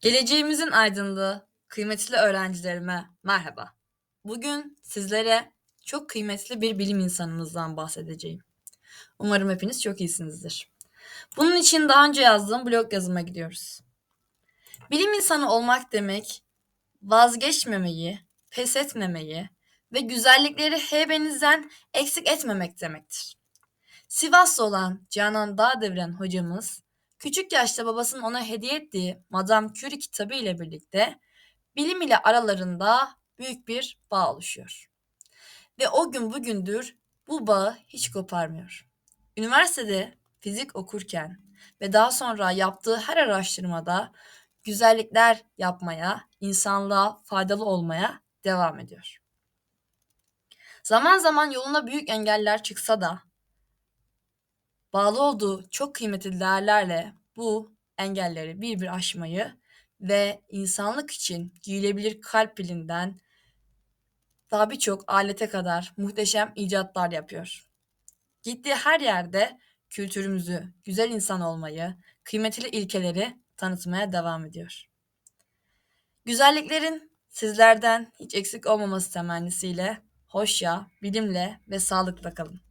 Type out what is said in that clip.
Geleceğimizin aydınlığı, kıymetli öğrencilerime merhaba. Bugün sizlere çok kıymetli bir bilim insanımızdan bahsedeceğim. Umarım hepiniz çok iyisinizdir. Bunun için daha önce yazdığım blog yazıma gidiyoruz. Bilim insanı olmak demek vazgeçmemeyi, pes etmemeyi ve güzellikleri heybenizden eksik etmemek demektir. Sivaslı olan Canan Dağdeviren hocamız küçük yaşta babasının ona hediye ettiği Madame Curie kitabı ile birlikte bilim ile aralarında büyük bir bağ oluşuyor. Ve o gün bugündür bu bağı hiç koparmıyor. Üniversitede fizik okurken ve daha sonra yaptığı her araştırmada güzellikler yapmaya, insanlığa faydalı olmaya devam ediyor. Zaman zaman yoluna büyük engeller çıksa da bağlı olduğu çok kıymetli değerlerle bu engelleri bir bir aşmayı ve insanlık için giyilebilir kalp pilinden daha birçok alete kadar muhteşem icatlar yapıyor. Gittiği her yerde kültürümüzü, güzel insan olmayı, kıymetli ilkeleri tanıtmaya devam ediyor. Güzelliklerin sizlerden hiç eksik olmaması temennisiyle hoşça, bilimle ve sağlıkla kalın.